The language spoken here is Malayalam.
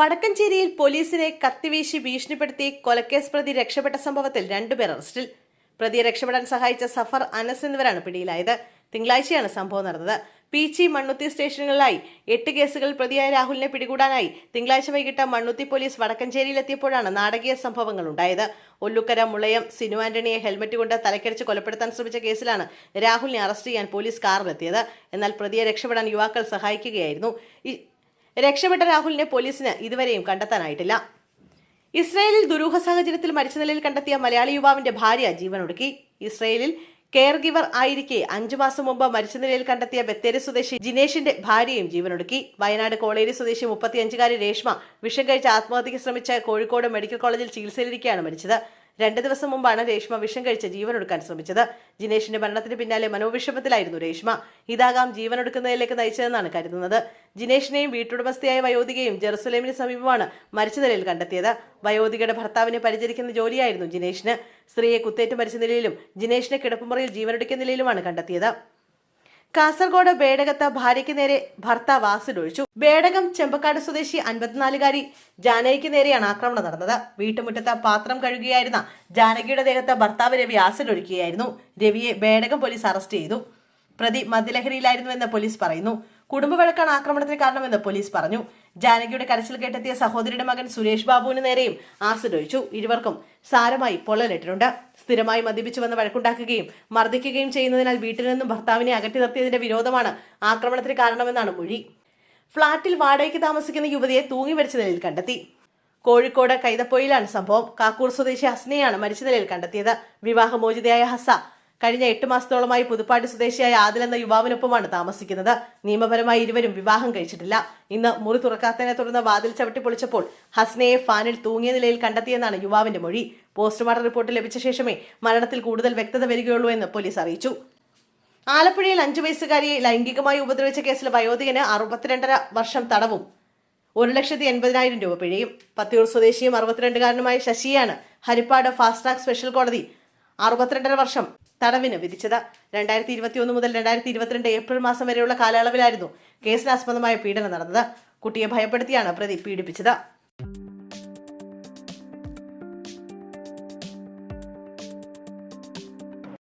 വടക്കഞ്ചേരിയിൽ പോലീസിനെ കത്തിവീശി ഭീഷണിപ്പെടുത്തി കൊലക്കേസ് പ്രതി രക്ഷപ്പെട്ട സംഭവത്തിൽ രണ്ടുപേർ അറസ്റ്റിൽ. പ്രതിയെ രക്ഷപ്പെടാൻ സഹായിച്ച സഫർ അനസ് എന്നിവരാണ് പിടിയിലായത്. തിങ്കളാഴ്ചയാണ് സംഭവം നടന്നത്. പീച്ചി മണ്ണുത്തി സ്റ്റേഷനുകളിലായി എട്ട് കേസുകൾ പ്രതിയായ രാഹുലിനെ പിടികൂടാനായി തിങ്കളാഴ്ച വൈകിട്ട് മണ്ണുത്തി പോലീസ് വടക്കഞ്ചേരിയിലെത്തിയപ്പോഴാണ് നാടകീയ സംഭവങ്ങൾ ഉണ്ടായത്. ഒല്ലുക്കര മുളയം സിനു ആന്റണിയെ ഹെൽമറ്റ് കൊണ്ട് തലക്കടിച്ച് കൊലപ്പെടുത്താൻ ശ്രമിച്ച കേസിലാണ് രാഹുലിനെ അറസ്റ്റ് ചെയ്യാൻ പോലീസ് കാറിലെത്തിയത്. എന്നാൽ പ്രതിയെ രക്ഷപ്പെടാൻ യുവാക്കൾ സഹായിക്കുകയായിരുന്നു. രക്ഷപ്പെട്ട രാഹുലിനെ പോലീസിന് ഇതുവരെയും കണ്ടെത്താനായിട്ടില്ല. ഇസ്രയേലിൽ ദുരൂഹ സാഹചര്യത്തിൽ മരിച്ച നിലയിൽ കണ്ടെത്തിയ മലയാളി യുവാവിന്റെ ഭാര്യ ജീവനൊടുക്കി. ഇസ്രയേലിൽ കെയർ ഗിവർ ആയിരിക്കെ അഞ്ചു മാസം മുമ്പ് മരിച്ച നിലയിൽ കണ്ടെത്തിയ ബത്തേരി സ്വദേശി ജിനേഷിന്റെ ഭാര്യയും ജീവനൊടുക്കി. വയനാട് കോളേരി സ്വദേശി മുപ്പത്തിയഞ്ചുകാരി രേഷ്മ വിഷം കഴിച്ച് ആത്മഹത്യയ്ക്ക് ശ്രമിച്ച കോഴിക്കോട് മെഡിക്കൽ കോളേജിൽ ചികിത്സയിലിരിക്കെയാണ് മരിച്ചത്. രണ്ട് ദിവസം മുമ്പാണ് രേഷ്മ വിഷം കഴിച്ച് ജീവനൊടുക്കാൻ ശ്രമിച്ചത്. ജിനേഷിന്റെ മരണത്തിന് പിന്നാലെ മനോവിഷമത്തിലായിരുന്നു രേഷ്മ. ഇതാകാം ജീവനൊടുക്കുന്നതിലേക്ക് നയിച്ചതെന്നാണ് കരുതുന്നത്. ജിനേഷിനെയും വീട്ടുടമസ്ഥയായ വയോധികയും ജെറുസലേമിന് സമീപമാണ് മരിച്ച നിലയിൽ കണ്ടെത്തിയത്. വയോധികയുടെ ഭർത്താവിനെ പരിചരിക്കുന്ന ജോലിയായിരുന്നു ജിനേഷിന്. സ്ത്രീയെ കുത്തേറ്റ് മരിച്ച നിലയിലും ജിനേഷിനെ കിടപ്പുമുറിയിൽ ജീവനൊടുക്കിയ നിലയിലുമാണ് കണ്ടെത്തിയത്. കാസർഗോഡ് ബേടകത്ത് ഭാര്യയ്ക്ക് നേരെ ഭർത്താവ് ആസിഡ് ഒഴിച്ചു ബേടകം ചെമ്പക്കാട് സ്വദേശി അൻപത്തിനാലുകാരി ജാനകിക്ക് നേരെയാണ് ആക്രമണം നടന്നത്. വീട്ടുമുറ്റത്ത് പാത്രം കഴുകുകയായിരുന്ന ജാനകിയുടെ ദേഹത്ത് ഭർത്താവ് രവി ആസിഡ് ഒഴിക്കുകയായിരുന്നു രവിയെ ബേടകം പോലീസ് അറസ്റ്റ് ചെയ്തു. പ്രതി മദ്യലഹരിയിലായിരുന്നുവെന്ന് പോലീസ് പറയുന്നു. കുടുംബ വഴക്കാണ് ആക്രമണത്തിന് കാരണമെന്ന് പോലീസ് പറഞ്ഞു. ജാനകിയുടെ കരച്ചിൽ കേട്ടെത്തിയ സഹോദരിയുടെ മകൻ സുരേഷ് ബാബുവിന് നേരെയും ആസിഡ് ഒഴിച്ചു. ഇരുവർക്കും സാരമായി പൊള്ളലിട്ടിട്ടുണ്ട്. സ്ഥിരമായി മദ്യപിച്ചു വന്ന് വഴക്കുണ്ടാക്കുകയും മർദ്ദിക്കുകയും ചെയ്യുന്നതിനാൽ വീട്ടിൽ നിന്നും ഭർത്താവിനെ അകറ്റി നിർത്തിയതിന്റെ വിരോധമാണ് ആക്രമണത്തിന് കാരണമെന്നാണ് മൊഴി. ഫ്ളാറ്റിൽ വാടകയ്ക്ക് താമസിക്കുന്ന യുവതിയെ തൂങ്ങി മരിച്ച നിലയിൽ കണ്ടെത്തി. കോഴിക്കോട് കൈതപ്പൊയിലാണ് സംഭവം. കാക്കൂർ സ്വദേശി ഹസ്നയാണ് മരിച്ച നിലയിൽ കണ്ടെത്തിയത്. വിവാഹമോചിതയായ ഹസ കഴിഞ്ഞ എട്ട് മാസത്തോളമായി പുതുപ്പാട്ട് സ്വദേശിയായ ആദിൽ എന്ന യുവാവിനൊപ്പമാണ് താമസിക്കുന്നത്. നിയമപരമായി ഇരുവരും വിവാഹം കഴിച്ചിട്ടില്ല. ഇന്ന് മുറി തുറക്കാത്തതിനെ തുടർന്ന് വാതിൽ ചവിട്ടി പൊളിച്ചപ്പോൾ ഹസ്നയെ ഫാനിൽ തൂങ്ങിയ നിലയിൽ കണ്ടെത്തിയെന്നാണ് യുവാവിന്റെ മൊഴി. പോസ്റ്റ്മോർട്ടം റിപ്പോർട്ട് ലഭിച്ച ശേഷമേ മരണത്തിൽ കൂടുതൽ വ്യക്തത വരികയുള്ളൂ എന്ന് പോലീസ് അറിയിച്ചു. ആലപ്പുഴയിൽ അഞ്ചു വയസ്സുകാരിയെ ലൈംഗികമായി ഉപദ്രവിച്ച കേസിൽ വയോധികന് അറുപത്തിരണ്ടര വർഷം തടവും ഒരു ലക്ഷത്തി എൺപതിനായിരം രൂപ പിഴയും. പത്തിയൂർ സ്വദേശിയും അറുപത്തിരണ്ടുകാരനുമായ ശശിയാണ് ഹരിപ്പാട് ഫാസ്റ്റ് ട്രാക്ക് സ്പെഷ്യൽ കോടതി അറുപത്തിരണ്ടര വർഷം തടവിന് വിധിച്ചത്. രണ്ടായിരത്തി ഇരുപത്തിയൊന്ന് മുതൽ രണ്ടായിരത്തി ഇരുപത്തിരണ്ട് ഏപ്രിൽ മാസം വരെയുള്ള കാലയളവിലായിരുന്നു കേസിനാസ്പദമായ പീഡനം നടന്നത്. കുട്ടിയെ ഭയപ്പെടുത്തിയാണ് പ്രതി പീഡിപ്പിച്ചത്.